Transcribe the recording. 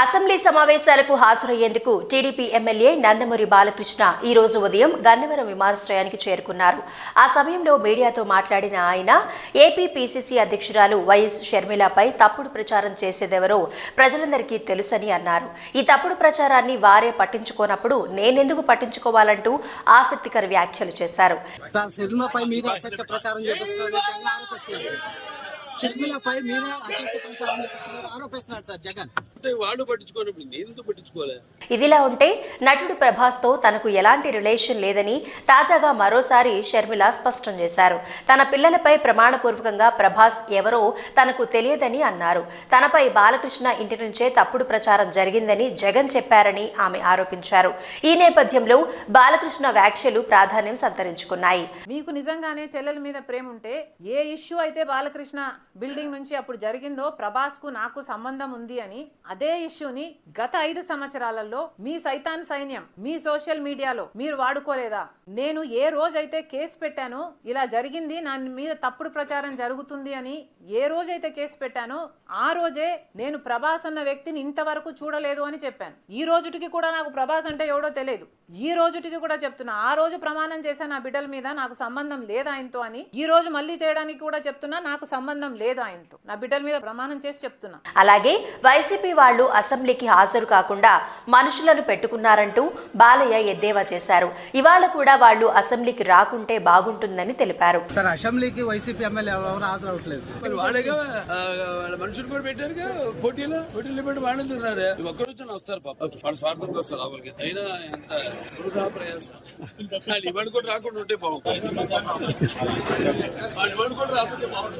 Assembly సమావేశాలకు హాజరయ్యేందుకు TDP MLA Nandamuri Balakrishna ఈ రోజు ఉదయం గన్నవరం విమానాశ్రయానికి చేరుకున్నారు. ఆ సమయంలో మీడియాతో మాట్లాడిన ఆయన ఏపీ పీసీసీ అధ్యక్షురాలు వైఎస్ షర్మిలపై తప్పుడు ప్రచారం చేసేదెవరో ప్రజలందరికీ తెలుసని అన్నారు. ఈ తప్పుడు ప్రచారాన్ని వారే పట్టించుకోనప్పుడు నేనెందుకు పట్టించుకోవాలంటూ ఆసక్తికర వ్యాఖ్యలు చేశారు. షర్మిలపై ఆరోపిస్తున్నాడు సార్ జగన్. అంటే వాడు పట్టించుకోనప్పుడు నేను ఎందుకు పట్టించుకోలే ఇదిలా ఉంటే నటుడు ప్రభాస్తో తనకు ఎలాంటి రిలేషన్ లేదని తాజాగా మరోసారి షర్మిల స్పష్టం చేశారు. తన పిల్లలపై ప్రమాణపూర్వకంగా ప్రభాస్ ఎవరో తనకు తెలియదని అన్నారు. తనపై బాలకృష్ణ ఇంటి నుంచే తప్పుడు ప్రచారం జరిగిందని జగన్ చెప్పారని ఆమె ఆరోపించారు. ఈ నేపథ్యంలో బాలకృష్ణ వ్యాఖ్యలు ప్రాధాన్యం సంతరించుకున్నాయి. మీకు నిజంగానే చెల్లెల మీద ప్రేమ ఉంటే ఏ ఇష్యూ అయితే బాలకృష్ణ బిల్డింగ్ నుంచి అప్పుడు జరిగిందో ప్రభాస్కు నాకు సంబంధం ఉంది అని అదే ఇష్యూని గత ఐదు సంవత్సరాలలో మీ సైతాన్ సైన్యం మీ సోషల్ మీడియాలో మీరు వాడుకోలేదా? నేను ఏ రోజైతే కేసు పెట్టానో ఇలా జరిగింది నా మీద తప్పుడు ప్రచారం జరుగుతుంది అని ఏ రోజైతే కేసు పెట్టానో ఆ రోజే నేను ప్రభాస్ అన్న వ్యక్తిని ఇంతవరకు చూడలేదు అని చెప్పాను. ఈ రోజుటికి కూడా నాకు ప్రభాస్ అంటే ఎవడో తెలియదు. ఈ రోజుటికి కూడా చెప్తున్నా ఆ రోజు ప్రమాణం చేశాను నా బిడ్డల మీద నాకు సంబంధం లేదు ఆయనతో అని ఈ రోజు మళ్ళీ చేయడానికి కూడా చెప్తున్నా నాకు సంబంధం లేదు ఆయనతో. నా బిడ్డల మీద ప్రమాణం చేసి చెప్తున్నా. అలాగే వైసీపీ వాళ్ళు అసెంబ్లీకి హాజరు కాకుండా మనుషులను పెట్టుకున్నారంటూ బాలయ్య ఎద్దేవా చేశారు. ఇవాళ కూడా వాళ్ళు అసెంబ్లీకి రాకుంటే బాగుంటుందని తెలిపారు. సార్ అసెంబ్లీకి వైసీపీ ఎమ్మెల్యే ఎవరు హాజరవట్లేదు వాళ్ళ మనుషులు కూడా పెట్టారుగా పోటీలో? పోటీలో పెట్టి వాళ్ళు తిన్నారు. వస్తారు పాప. వాళ్ళ స్వార్థంలో వస్తారు లోపలికి. అయినా ఎంత వృధా ప్రయాసం. వాళ్ళు ఇవాడు కూడా రాకుండా ఉంటే బాగుంటుంది. వాళ్ళు ఇవాడు కూడా రాకుంటే బాగుంటుంది.